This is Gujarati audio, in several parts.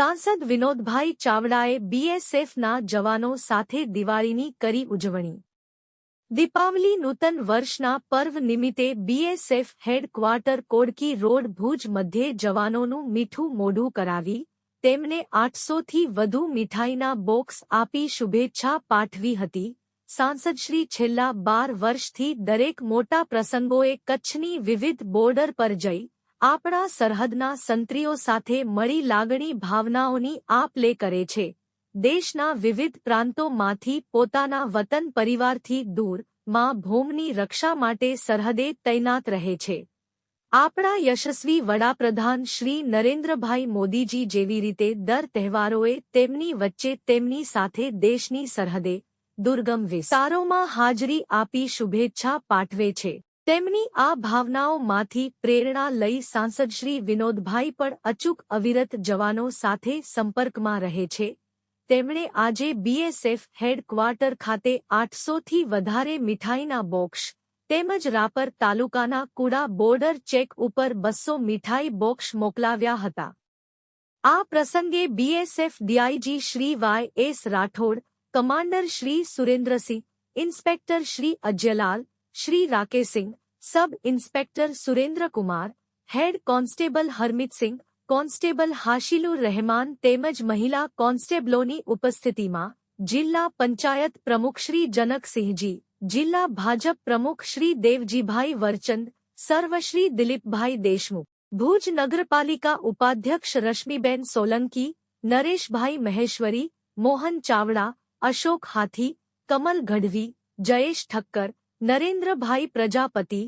સાંસદ વિનોદભાઈ ચાવડાએ બીએસએફના જવાનો સાથે દિવાળીની કરી ઉજવણી. દીપાવલી નૂતન વર્ષના પર્વ નિમિત્તે BSF headquarter Kodki road Bhuj મધ્યે જવાનોનું મીઠું મોઢું કરાવી, તેમને આઠસોથી વધુ મીઠાઈના બોક્સ આપી શુભેચ્છા પાઠવી હતી. સાંસદશ્રી છેલ્લા બાર વર્ષથી દરેક મોટા પ્રસંગોએ કચ્છની વિવિધ બોર્ડર પર જઈ આપણા સરહદના સંત્રીઓ સાથે મળી લાગણી ભાવનાઓની આપ લે કરે છે. દેશના વિવિધ પ્રાંતોમાંથી પોતાના વતન પરિવારથી દૂરમાં ભૂમની રક્ષા માટે સરહદે તૈનાત રહે છે. આપણા યશસ્વી વડાપ્રધાન શ્રી નરેન્દ્રભાઈ મોદીજી જેવી રીતે દર તહેવારોએ તેમની વચ્ચે તેમની સાથે દેશની સરહદે દુર્ગમ વિસ્તારોમાં હાજરી આપી શુભેચ્છા પાઠવે છે. તેમની આ ભાવનાઓમાંથી પ્રેરણા લઈ સાંસદ શ્રી વિનોદભાઈ પણ અચૂક અવિરત જવાનો સાથે સંપર્કમાં રહે છે. તેમણે આજે બીએસએફ હેડક્વાર્ટર ખાતે આઠસોથી વધારે મીઠાઈના બોક્સ તેમજ રાપર તાલુકાના કુડા બોર્ડર ચેક ઉપર બસો મીઠાઈ બોક્સ મોકલાવ્યા હતા. આ પ્રસંગે BSF DIG Shri Y S Rathod, commander Shri Surendrasinh, inspector Shri Ajaylal, Shri Rakeshsinh sub inspector Surendrakumar head constable Harmitsinh constable Hashilur Rehman તેમજ મહિલા કોન્સ્ટેબલોની ઉપસ્થિતિમાં જિલ્લા પંચાયત પ્રમુખ શ્રી જનકસિંહજી જિલ્લા ભાજપ પ્રમુખ શ્રી દેવજીભાઈ વરચંદ સર્વશ્રી દિલીપભાઈ દેશમુખ ભુજ નગરપાલિકા ઉપાધ્યક્ષ રશ્મિબેન સોલંકી નરેશભાઈ મહેશ્વરી મોહન ચાવડા અશોક હાથી કમલ ગઢવી જયેશ ઠક્કર નરેન્દ્રભાઈ પ્રજાપતિ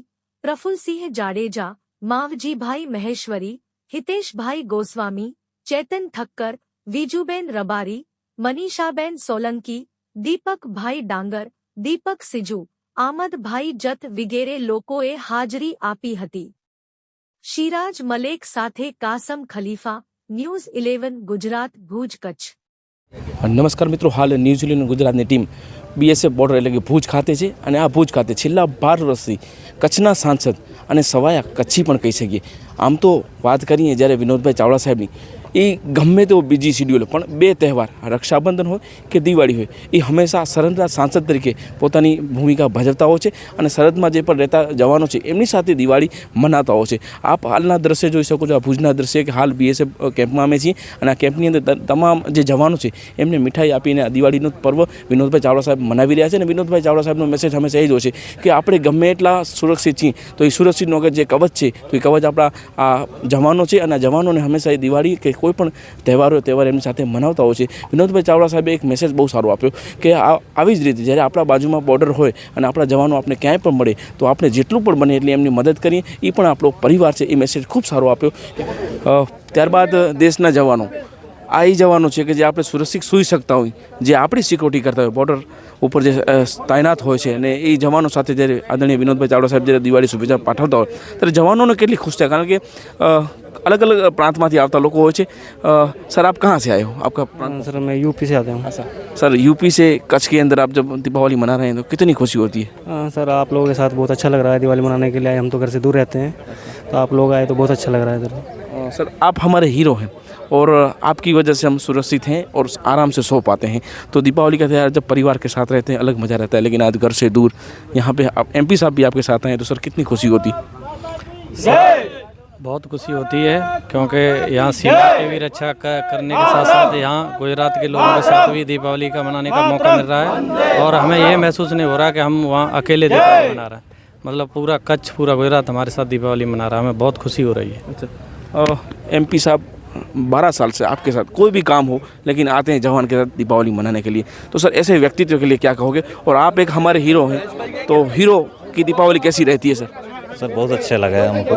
પ્રફુલસિંહ જાડેજા માવજીભાઈ મહેશ્વરી હિતેશભાઈ ગોસ્વામી ચેતન ઠક્કર વિજુબેન રબારી મનીષાબેન સોલંકી દીપકભાઈ ડાંગર દીપક સિજુ આમદભાઈ જત વિગેરે લોકોએ હાજરી આપી હતી શિરાજ મલેક સાથે કાસમ ખલીફા ન્યૂઝ ઇલેવન ગુજરાત ભુજ કચ્છ નમસ્કાર મિત્રો હાલ ન્યૂઝીલેન્ડ ગુજરાતની ટીમ બીએસએફ બોર્ડર એટલે કે ભુજ ખાતે છે અને આ ભુજ ખાતે છેલ્લા બાર વર્ષથી કચ્છના સાંસદ અને સવાયા કચ્છી પણ કહી શકીએ. આમ તો વાત કરીએ જ્યારે વિનોદભાઈ ચાવડા સાહેબની એ ગમે તેવો બીજી શિડ્યુલ પણ બે તહેવાર, રક્ષાબંધન હોય કે દિવાળી હોય, એ હંમેશા સરહદના સાંસદ તરીકે પોતાની ભૂમિકા ભજવતા હોય છે અને સરહદમાં જે પણ રહેતા જવાનો છે, એમની સાથે દિવાળી મનાતા હોય છે. આપ હાલના દ્રશ્ય જોઈ શકો છો, આ ભુજના દ્રશ્ય કે હાલ બીએસએફ કેમ્પમાં અમે છીએ અને આ કેમ્પની અંદર તમામ જે જવાનો છે, એમને મીઠાઈ આપીને આ દિવાળીનો પર્વ વિનોદભાઈ ચાવડા સાહેબ મનાવી રહ્યા છે અને વિનોદભાઈ ચાવડા સાહેબનો મેસેજ હંમેશા એ જ હોય છે કે આપણે ગમે એટલા સુરક્ષિત છીએ, તો એ સુરક્ષિત વગર જે કવચ છે, તો એ કવચ આપણા આ જવાનો છે અને આ જવાનોને હંમેશા એ દિવાળી કે કોઈ પણ તહેવાર હોય, તહેવાર એમની સાથે મનાવતા હોય છે. વિનોદભાઈ ચાવડા સાહેબે એક મેસેજ બહુ સારો આપ્યો કે આવી જ રીતે જ્યારે આપણા બાજુમાં બોર્ડર હોય અને આપણા જવાનો આપણે ક્યાંય પણ મળે, તો આપણે જેટલું પણ બને એટલી એમની મદદ કરીએ. એ પણ આપણો પરિવાર છે, એ મેસેજ ખૂબ સારો આપ્યો. ત્યારબાદ દેશના જવાનો. આ એ જવાનો છે કે જે આપણે સુરક્ષિત સૂઈ શકતા હોય, જે આપણી સિક્યોરિટી કરતા હોય. બોર્ડર ઉપર જે તૈનાત હોય છે અને એ જવાનો સાથે જ્યારે આદરણીય વિનોદભાઈ ચાવડા સાહેબ જ્યારે દિવાળી શુભેચ્છા પાઠવતા હોય, ત્યારે જવાનોને કેટલી ખુશ થાય. કારણ કે अलग अलग प्रांत में आता હોય છે सर आप कहाँ से आए हो? आपका प्रांत? हाँ, सर मैं यूपी से आता हूँ। सर सर यूपी से कच्छ के अंदर आप जब दीपावली मना रहे हैं तो कितनी खुशी होती है? आ, सर आप लोगों के साथ बहुत अच्छा लग रहा है दिवाली मनाने के लिए। हम तो घर से दूर रहते हैं। तो आप लोग आए तो बहुत अच्छा लग रहा है सर। सर आप हमारे हीरो हैं और आपकी वजह से हम सुरक्षित हैं और आराम से सो पाते हैं। तो दीपावली का त्यौहार जब परिवार के साथ रहते हैं अलग मज़ा रहता है लेकिन आज घर से दूर यहाँ पे आप एमपी साहब भी आपके साथ आए तो सर कितनी खुशी होती? बहुत खुशी होती है, क्योंकि यहाँ सीमा की भी रक्षा करने के साथ साथ यहाँ गुजरात के लोगों के साथ भी दीपावली का मनाने का मौका मिल रहा है। और हमें ये महसूस नहीं हो रहा कि हम वहाँ अकेले दीपावली मना रहे हैं। मतलब पूरा कच्छ, पूरा गुजरात हमारे साथ दीपावली मना रहा है। हमें बहुत खुशी हो रही है। अच्छा। एम साहब, बारह साल से आपके साथ कोई भी काम हो, लेकिन आते हैं जवान के साथ दीपावली मनाने के लिए। तो सर, ऐसे व्यक्तित्व के लिए क्या कहोगे? और आप एक हमारे हीरो हैं तो हीरो की दीपावली कैसी रहती है, सर? सर बहुत अच्छा लगा है हमको।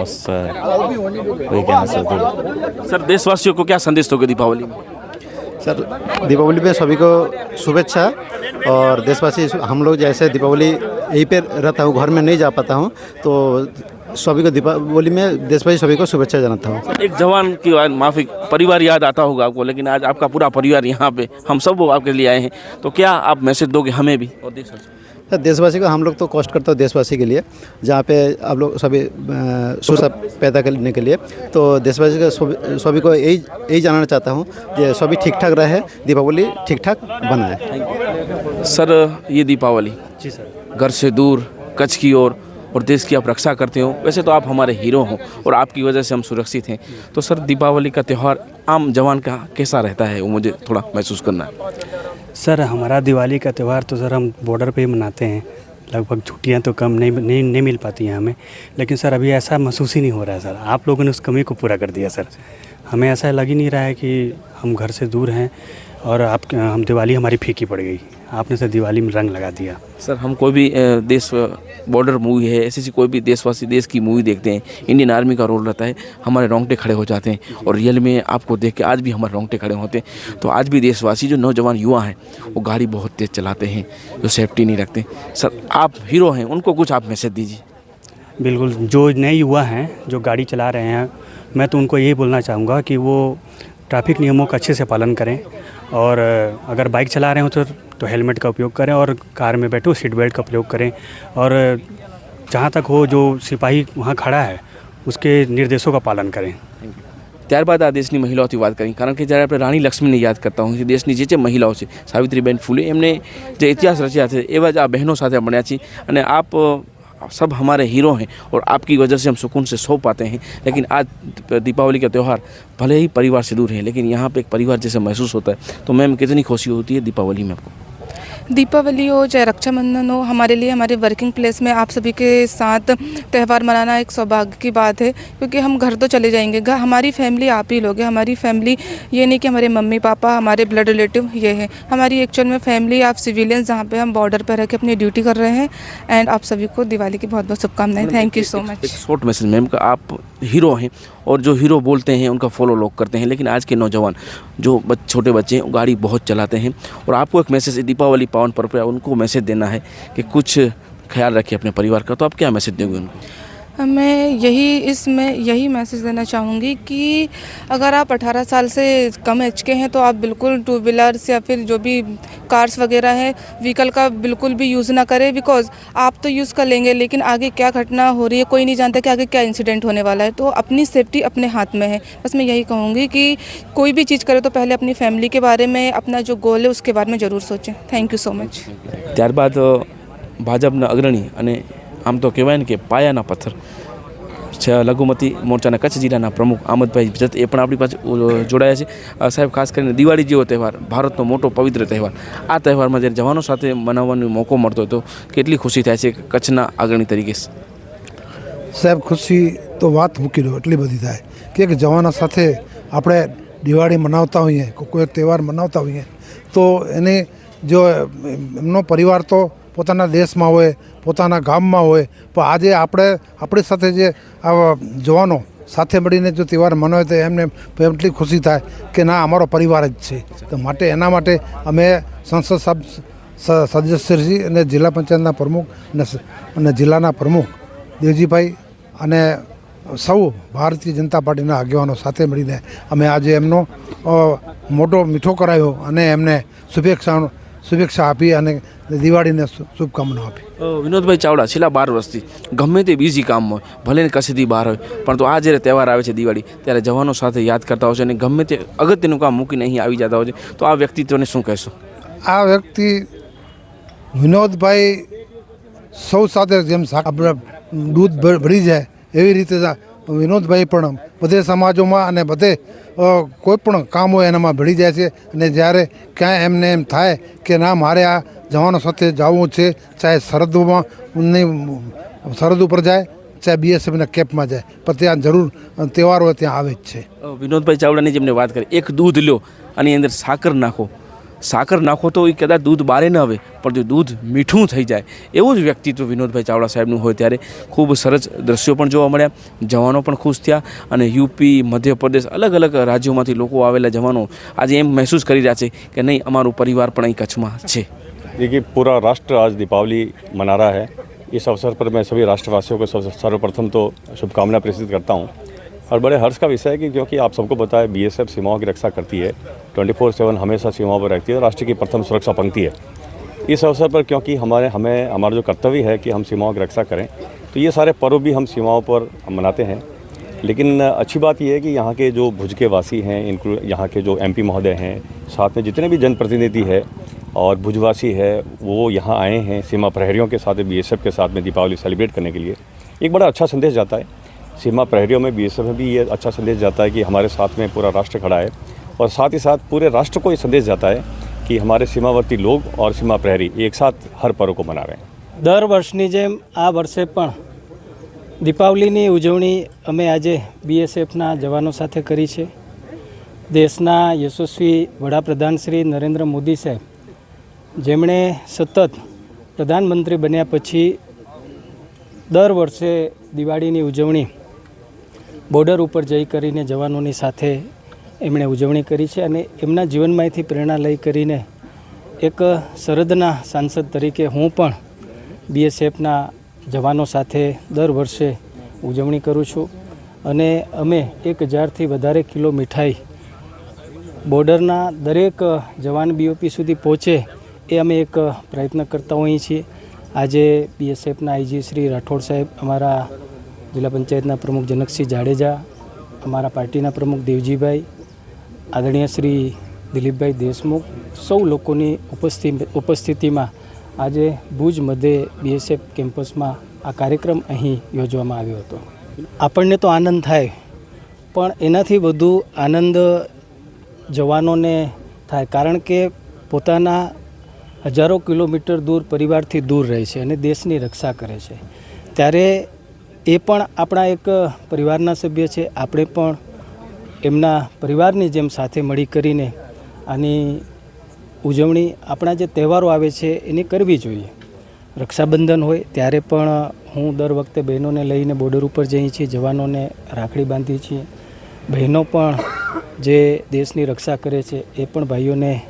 बस वही कहना चाहते सर देशवासियों को क्या संदेश दोगे दीपावली में? सर दीपावली पे सभी को शुभेच्छा और देशवासी हम लोग जैसे दीपावली यहीं पे रहता हूँ घर में नहीं जा पाता हूँ तो सभी को दीपावली में देशवासी सभी को शुभेच्छा जनाता हूँ। एक जवान की माफ़ी परिवार याद आता होगा आपको लेकिन आज आपका पूरा परिवार यहाँ पे हम सब वो आपके लिए आए हैं। तो क्या आप मैसेज दोगे हमें भी? और देश तो देशवासी को हम लोग तो कॉस्ट करते हो देशवासी के लिए जहाँ पे आप लोग सभी सुरक्षा पैदा करने के लिए। तो देशवासी का सभी- सभी को यही यही जानना चाहता हूँ कि सभी ठीक ठाक रहे दीपावली ठीक ठाक बनाए। सर ये दीपावली। जी सर। घर से दूर कच्छ की ओर और देश की आप रक्षा करते हो। वैसे तो आप हमारे हीरो हो और आपकी वजह से हम सुरक्षित हैं। तो सर, दीपावली का त्यौहार आम जवान का कैसा रहता है? वो मुझे थोड़ा महसूस करना है। सर, हमारा दिवाली का त्यौहार तो सर हम बॉर्डर पे ही मनाते हैं। लगभग छुट्टियाँ तो कम नहीं नहीं नहीं मिल पाती हैं हमें। लेकिन सर, अभी ऐसा महसूस ही नहीं हो रहा है सर। आप लोगों ने उस कमी को पूरा कर दिया सर। हमें ऐसा लग ही नहीं रहा है कि हम घर से दूर हैं और आप, हम दिवाली हमारी फीकी पड़ गई। आपने सर दिवाली में रंग लगा दिया। सर हम कोई भी देश बॉर्डर मूवी है ऐसी ऐसी कोई भी देशवासी देश की मूवी देखते हैं इंडियन आर्मी का रोल रहता है हमारे रोंगटे खड़े हो जाते हैं और रियल में आपको देख के आज भी हमारे रोंगटे खड़े होते हैं। तो आज भी देशवासी जो नौजवान युवा हैं वो गाड़ी बहुत तेज़ चलाते हैं जो सेफ्टी नहीं रखते। सर आप हीरो हैं उनको कुछ आप मैसेज दीजिए। बिल्कुल जो नए युवा हैं जो गाड़ी चला रहे हैं मैं तो उनको यही बोलना चाहूँगा कि वो ट्रैफ़िक नियमों का अच्छे से पालन करें और अ, अगर बाइक चला रहे हो तो तो हेलमेट का उपयोग करें और कार में बैठो सीट बेल्ट का प्रयोग करें और अ, जहाँ तक हो जो सिपाही वहाँ खड़ा है उसके निर्देशों का पालन करें ત્યારબાદ આ દેશની મહિલાઓથી વાત કરી કારણ કે જ્યારે આપણે રાણી લક્ષ્મીને યાદ કરતા હોઈએ છીએ દેશની જે જે મહિલાઓ છે સાવિત્રીબેન ફૂલે એમને જે ઇતિહાસ રચ્યા છે એવા જ આ બહેનો સાથે મળ્યા છીએ અને આપ अ, सब हमारे हीरो हैं और आपकी वजह से हम सुकून से सो पाते हैं। लेकिन आज दीपावली का त्यौहार भले ही परिवार से दूर है, लेकिन यहाँ पर एक परिवार जैसे महसूस होता है। तो मैम, कितनी खुशी होती है दीपावली में आपको? दीपावली हो चाहे रक्षाबंधन हो हमारे लिए हमारे वर्किंग प्लेस में आप सभी के साथ त्यौहार मनाना एक सौभाग्य की बात है क्योंकि हम घर तो चले जाएँगे। घर हमारी फैमिली आप ही लोग हैं। हमारी फैमिली ये नहीं कि हमारे मम्मी पापा हमारे ब्लड रिलेटिव ये है। हमारी एक्चुअल में फैमिली आप सिविलियंस जहाँ पे हम बॉर्डर पर रह के अपनी ड्यूटी कर रहे हैं। एंड आप सभी को दिवाली की बहुत बहुत शुभकामनाएँ thank you so much short message ma'am का आप हीरो हैं और जो हीरो बोलते हैं, उनका फॉलो लोग करते हैं। लेकिन आज के नौजवान, जो छोटे बच्चे हैं, गाड़ी बहुत चलाते हैं। और आपको एक मैसेज दीपावली पावन पर्व पर उनको मैसेज देना है कि कुछ ख्याल रखिए अपने परिवार का। तो आप क्या मैसेज देंगे उनको? मैं यही इसमें यही मैसेज देना चाहूँगी कि अगर आप 18 साल से कम एज के हैं तो आप बिल्कुल टू व्हीलर्स या फिर जो भी कार्स वगैरह हैं व्हीकल का बिल्कुल भी यूज़ ना करें बिकॉज आप तो यूज़ कर लेंगे लेकिन आगे क्या घटना हो रही है कोई नहीं जानता कि आगे क्या इंसिडेंट होने वाला है तो अपनी सेफ्टी अपने हाथ में है बस मैं यही कहूँगी कि कोई भी चीज़ करे तो पहले अपनी फैमिली के बारे में अपना जो गोल है उसके बारे में ज़रूर सोचें थैंक यू सो मच ત્યારબાદ અ, ભાજપના અગ્રણી અને આમ તો કહેવાય ને કે પાયાના પથ્થર લઘુમતી મોરચાના કચ્છ જિલ્લાના પ્રમુખ આમદભાઈ જત એ પણ આપણી પાસે જોડાયા છે. સાહેબ, ખાસ કરીને દિવાળી જેવો તહેવાર, ભારતનો મોટો પવિત્ર તહેવાર. આ તહેવારમાં જ્યારે જવાનો સાથે મનાવવાનો મોકો મળતો હોય તો કેટલી ખુશી થાય છે કચ્છના અગ્રણી તરીકે? સાહેબ, ખુશી તો વાત મૂકી દો, એટલી બધી થાય. કે જવાના સાથે આપણે દિવાળી મનાવતા હોઈએ કોઈ તહેવાર મનાવતા હોઈએ, તો એને જો એમનો પરિવાર તો પોતાના દેશમાં હોય, પોતાના ગામમાં હોય, પણ આજે આપણે આપણી સાથે જે આવા જવાનો સાથે મળીને જો તહેવાર મનાવે તો એમને એટલી ખુશી થાય કે ના, અમારો પરિવાર જ છે. તો માટે એના માટે અમે સંસદ સદસ્યશ્રી અને જિલ્લા પંચાયતના પ્રમુખ અને જિલ્લાના પ્રમુખ દેવજીભાઈ અને સૌ ભારતીય જનતા પાર્ટીના આગેવાનો સાથે મળીને અમે આજે એમનો મોટો મીઠો કરાયો અને એમને શુભેચ્છા શુભેચ્છા આપી અને દિવાળીને શુભકામનાઓ આપી. વિનોદભાઈ ચાવડા છેલ્લા બાર વર્ષથી ગમે તે બીજી કામ હોય ભલે ને કસીથી બહાર હોય પણ તો આ જ્યારે તહેવાર આવે છે દિવાળી ત્યારે જવાનો સાથે યાદ કરતા હોય છે અને ગમે તે અગત્યનું કામ મૂકીને અહીં આવી જતા હોય છે તો આ વ્યક્તિત્વને શું કહેશો? આ વ્યક્તિ વિનોદભાઈ સૌ સાથે જેમ આપણે દૂધ ભરી જાય એવી રીતે વિનોદભાઈ પણ બધે સમાજોમાં અને બધે કોઈ પણ કામ હોય એનામાં ભળી જાય છે. અને જ્યારે ક્યાંય એમને એમ થાય કે ના, મારે આ જવાનો સાથે જવું છે, ચાહે સરહદોમાં સરહદ ઉપર જાય, ચાહે બીએસએફના કેમ્પમાં જાય. પણ ત્યાં જરૂર, તહેવારો ત્યાં આવે જ છે. વિનોદભાઈ ચાવડાની જેમને વાત કરી, એક દૂધ લ્યો અને અંદર સાકર નાખો. સાકર નાખો તો એ કદાચ દૂધ બારે ન આવે પણ જો દૂધ મીઠું થઈ જાય એવું જ વ્યક્તિત્વ વિનોદભાઈ ચાવડા સાહેબનું હોય ત્યારે ખૂબ સરસ દ્રશ્યો પણ જોવા મળ્યા જવાનો પણ ખુશ થયા અને યુપી મધ્યપ્રદેશ અલગ અલગ રાજ્યોમાંથી લોકો આવેલા જવાનો આજે એમ મહેસૂસ કરી રહ્યા છે કે નહીં અમારું પરિવાર પણ અહીં કચ્છમાં છે देखिए पूरा राष्ट्र आज दीपावली मना रहा है इस अवसर पर मैं सभी राष्ट्रवासियों को सर्व- सर्वप्रथम तो शुभकामनाएं प्रेषित करता हूं और बड़े हर्ष का विषय है कि क्योंकि आप सबको पता है बीएसएफ सीमाओं की रक्षा करती है। 24/7 हमेशा सीमाओं पर रहती है राष्ट्र की प्रथम सुरक्षा पंक्ति है। इस अवसर पर क्योंकि हमारे, हमें, हमारा जो कर्तव्य है कि हम सीमाओं की रक्षा करें तो ये सारे पर्व भी हम सीमाओं पर मनाते हैं। लेकिन अच्छी बात यह है कि यहाँ के जो भुज के वासी हैं, इनको, यहाँ के जो एमपी महोदय हैं, साथ में जितने भी जनप्रतिनिधि है और भुजवासी है, वो यहाँ आए हैं सीमा प्रहरियों के साथ बीएसएफ के साथ में दीपावली सेलिब्रेट करने के लिए। एक बड़ा अच्छा संदेश जाता है। सीमा प्रहरियों में बीएसएफ में भी ये अच्छा संदेश जाता है कि हमारे साथ में पूरा राष्ट्र खड़ा है और साथ ही साथ पूरे राष्ट्र को ये संदेश जाता है कि हमारे सीमावर्ती लोग और सीमा प्रहरी एक साथ हर पर्व को मना रहे हैं દર વર્ષની જેમ આ વર્ષે પણ દીપાવલીની ઉજવણી અમે આજે બીએસએફના જવાનો સાથે કરી છે દેશના યશસ્વી વડાપ્રધાન શ્રી નરેન્દ્ર મોદી સાહેબ જેમણે સતત પ્રધાનમંત્રી બન્યા પછી દર વર્ષે દિવાળીની ઉજવણી બોર્ડર ઉપર જઈ કરીને જવાનોની સાથે એમણે ઉજવણી કરી છે અને એમના જીવનમાંથી પ્રેરણા લઈ કરીને એક સરહદના સાંસદ તરીકે હું પણ બીએસએફના જવાનો સાથે દર વર્ષે ઉજવણી કરું છું અને અમે એક હજારથી વધારે કિલો મીઠાઈ બોર્ડરના દરેક જવાન બીઓપી સુધી પહોંચે એ અમે એક પ્રયત્ન કરતા હોઈએ છીએ. આજે બીએસએફના આઈજી શ્રી રાઠોડ સાહેબ અમારા જિલ્લા પંચાયતના પ્રમુખ જનકસિંહ જાડેજા, અમારા પાર્ટીના પ્રમુખ દેવજીભાઈ, આદરણીય શ્રી દિલીપભાઈ દેશમુખ, સૌ લોકોની ઉપસ્થિતિ ઉપસ્થિતિમાં આજે ભુજ મધ્યે બીએસએફ કેમ્પસમાં આ કાર્યક્રમ અહીં યોજવામાં આવ્યો હતો. આપણને તો આનંદ થાય, પણ એનાથી વધુ આનંદ જવાનોને થાય, કારણ કે પોતાના હજારો કિલોમીટર દૂર પરિવારથી દૂર રહે છે અને દેશની રક્ષા કરે છે. ત્યારે એ પણ આપણા એક પરિવારના સભ્ય છે. આપણે પણ એમના પરિવારની જેમ સાથે મળી કરીને આની ઉજવણી, આપણા જે તહેવારો આવે છે એની કરવી જોઈએ. રક્ષાબંધન હોય ત્યારે પણ હું દર વખતે બહેનોને લઈને બોર્ડર ઉપર જઈએ છીએ, જવાનોને રાખડી બાંધીએ છીએ. બહેનો પણ જે દેશની રક્ષા કરે છે એ પણ ભાઈઓને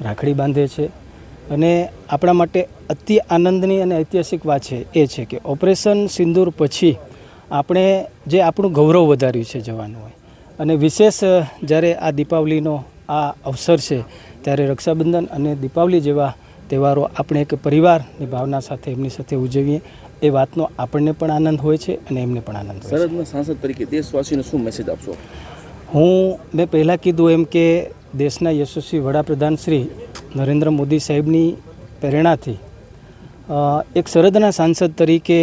રાખડી બાંધે છે. અને આપણા માટે અતિ આનંદની અને ઐતિહાસિક વાત છે એ છે કે ઓપરેશન સિંદૂર પછી આપણે જે આપણું ગૌરવ વધાર્યું છે જવાનોએ અને વિશેષ જ્યારે આ દીપાવલીનો આ અવસર છે ત્યારે રક્ષાબંધન અને દીપાવલી જેવા તહેવારો આપણે એક પરિવારની ભાવના સાથે એમની સાથે ઉજવીએ એ વાતનો આપણને પણ આનંદ હોય છે અને એમને પણ આનંદ છે. સરહદના સાંસદ તરીકે દેશવાસીને શું મેસેજ આપશો? હું મેં પહેલાં કીધું એમ કે દેશના યશસ્વી વડાપ્રધાન શ્રી નરેન્દ્ર મોદી સાહેબની પ્રેરણાથી એક સરહદના સાંસદ તરીકે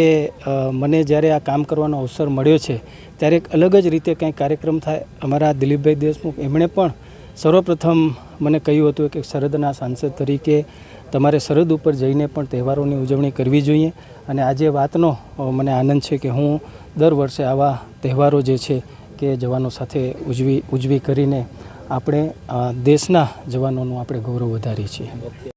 મને જ્યારે આ કામ કરવાનો અવસર મળ્યો છે, ત્યારે એક અલગ જ રીતે કંઈક કાર્યક્રમ થાય અમારા દિલીપભાઈ દેશમુખ, એમણે પણ સર્વપ્રથમ મને કહ્યું હતું કે સરહદના સાંસદ તરીકે તમારે સરહદ ઉપર જઈને પણ તહેવારોની ઉજવણી કરવી જોઈએ અને આજે વાતનો મને આનંદ છે કે હું દર વર્ષે આવા તહેવારો જે છે કે જવાનો સાથે ઉજવી ઉજવી કરીને આપણે દેશના જવાનોનું આપણે ગૌરવ વધારીએ છીએ.